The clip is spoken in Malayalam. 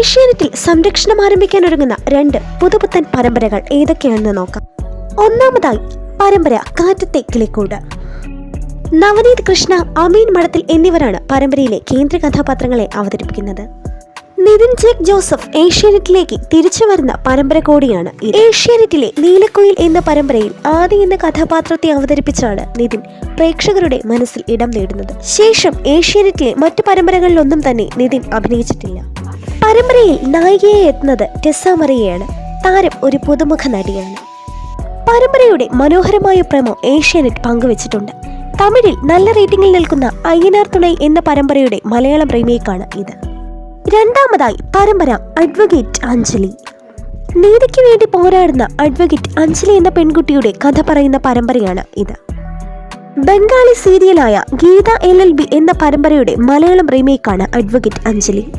ഏഷ്യാനെറ്റിൽ സംരക്ഷണം ആരംഭിക്കാൻ ഒരുങ്ങുന്ന രണ്ട് പുതുപുത്തൻ പരമ്പരകൾ ഏതൊക്കെയാണെന്ന് നോക്കാം. ഒന്നാമതായി പരമ്പര കാറ്റത്തെ കിളിക്കൂട്. നവനീത് കൃഷ്ണ അമീൻ മഠത്തിൽ എന്നിവരാണ് പരമ്പരയിലെ കേന്ദ്ര കഥാപാത്രങ്ങളെ അവതരിപ്പിക്കുന്നത്. നിതിൻ ജേക്ക് ജോസഫ് ഏഷ്യാനെറ്റിലേക്ക് തിരിച്ചു വരുന്ന പരമ്പര കൂടിയാണ് ഏഷ്യാനെറ്റിലെ നീലക്കുയിൽ എന്ന പരമ്പരയിൽ ആദി എന്ന കഥാപാത്രത്തെ അവതരിപ്പിച്ചാണ് നിതിൻ പ്രേക്ഷകരുടെ മനസ്സിൽ ഇടം നേടുന്നത്. ശേഷം ഏഷ്യാനെറ്റിലെ മറ്റു പരമ്പരകളിലൊന്നും തന്നെ നിതിൻ അഭിനയിച്ചിട്ടില്ല. പരമ്പരയിൽ നായികയായി എത്തുന്നത് ടെസ്സ മറിയയാണ്. താരം ഒരു പുതുമുഖ നടിയാണ്. പരമ്പരയുടെ മനോഹരമായ പ്രമോ ഏഷ്യാനെറ്റ് പങ്കുവച്ചിട്ടുണ്ട്. തമിഴിൽ നല്ല റേറ്റിംഗിൽ നിൽക്കുന്ന അയ്യനാർ തുണൈ എന്ന പരമ്പരയുടെ മലയാളം റീമേക്കാണ് ഇത്. രണ്ടാമതായി പരമ്പര അഡ്വക്കേറ്റ് അഞ്ജലി. നീതിക്ക് വേണ്ടി പോരാടുന്ന അഡ്വക്കേറ്റ് അഞ്ജലി എന്ന പെൺകുട്ടിയുടെ കഥ പറയുന്ന പരമ്പരയാണ് ഇത്. ബംഗാളി സീരിയലായ ഗീത എൽ എൽ ബി എന്ന പരമ്പരയുടെ മലയാളം റീമേക്കാണ് അഡ്വക്കേറ്റ് അഞ്ജലി.